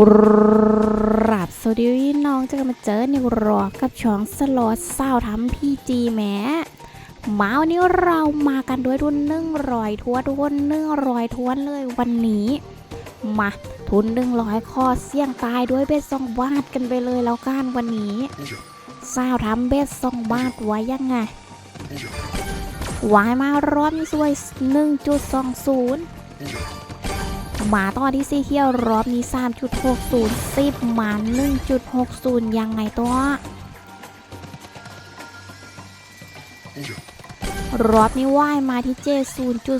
กราบสวัสดีน้องจะกันมาเจอนิวรอกับช่องสลอดเศร้าทำพีจีแหมมาวันนี้เรามากันด้วยทุนหนึ่งรอยทวนทุนหนึ่งรอยทวนเลยวันนี้ มาทุนหนึ่งร้อยคอเสี่ยงตายด้วยเบสซองบาทกันไปเลยแล้วกันวันนี้เศร้าทำเบสซองบาทไว้ยังไงวายมารอบนี้สวย1.20 มาต่อที่สีเขียวรอบนี้ 3.60 10มา1.60 ยังไงตัว รอบนี้ว่ายมาที่เจ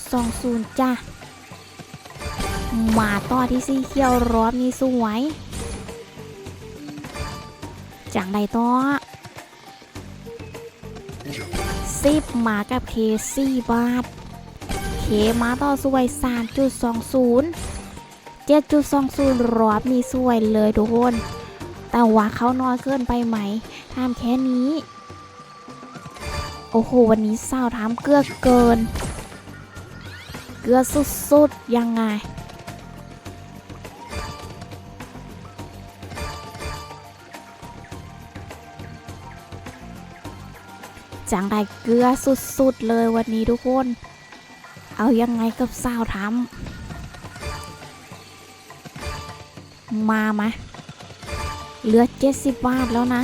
0.20 จ้ะ มาต่อที่สีเขียวรอบนี้สวย จังใดตัวสิบมากับเคสี่บาท เคมาต่อสวย 3.20 7.20 รอบนี้สวยเลยทุกคน แต่ว่าเขาน้อยเกินไปไหมทำแค่นี้ โอ้โห วันนี้สาวทำเกลือเกิน เกลือสุดๆ ยังไงจังได้เกลือสุดๆเลยวันนี้ทุกคน เอายังไงกับสาวทำมาไหมเหลือ 70 บาทแล้วนะ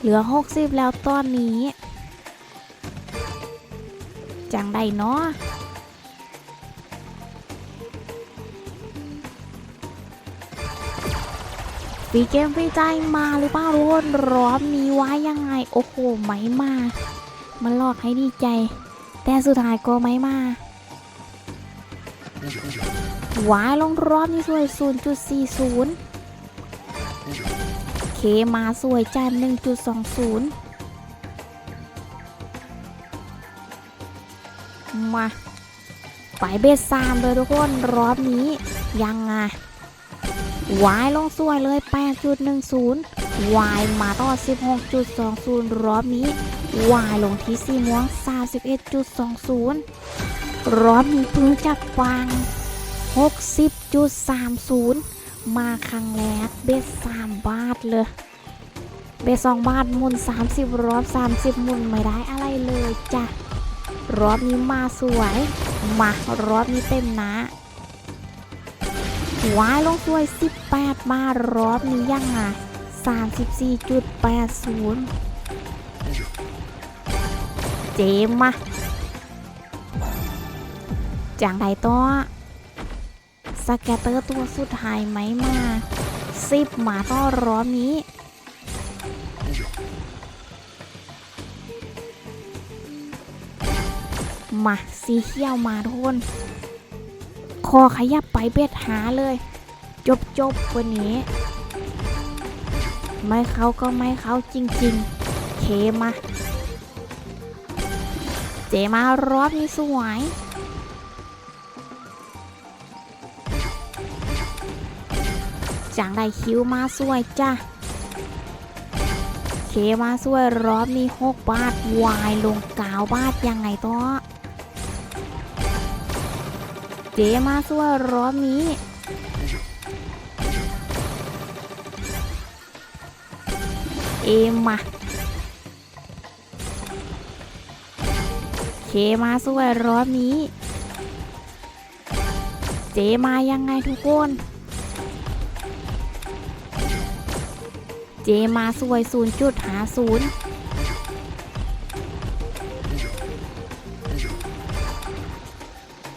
เหลือ 60 แล้วตอนนี้ จังได้เนาะฟรีเกมฟรีใจมาหรือเปล่าทุกคนรอบนี้ไว้ยังไง โอ้โห ไม่มา มันหลอกให้ดีใจ แต่สุดท้ายก็ไม่มา วายลงรอบนี้สวย 0.40 เคมาสวยจาน1.20 มาไปเบสสามเลยทุกคน รอบนี้ยังไงวายลงสวยเลย 8.10วายมาต่อ 16.20 รอบนี้วายลงที่สีม่วง 31.20 รอบนี้พิ่งจับวาง 60.30 มาครั้งแรกเบสสามบาทเลย เบสสองบาทมุน 30 รอบ 30 มุนไม่ได้อะไรเลยจ้ะ รอบนี้มาสวย มารอบนี้เต็มนะวายลงสวย 18 มารอบนี้ยังไง34.80 เจมมา จังไดตัวสแกตเตอร์ตัวสุดท้ายไหมมาสิบหมาต่อร้อมนี้ มาสีเขียวมาทุกคนคอขยับไปเบ็ดหาเลย จบจบวันนี้ ไม่เขาก็ไม่เขาจริง ๆ เคมา เจมารอบนี้สวย จังได้คิวมาสวยจ้ะเคมาสวยรอบนี้หกบาทวายลงก้าบาทยังไงต่อเจมาสวยรอบนี้เอมาเคมาสวยรอบนี้ เจมายังไงทุกคน เจมาสวย 0.50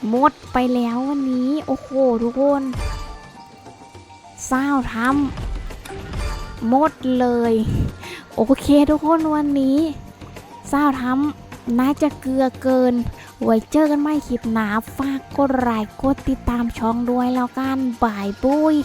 หมดไปแล้ววันนี้ โอ้โห ทุกคนเศร้าทำหมดเลย โอเคทุกคนวันนี้เศร้าทำน่าจะเกลือเกินไว้เจอกันใหม่คลิปหนาฝากกดไลค์กดติดตามช่องด้วยแล้วกันบายบุย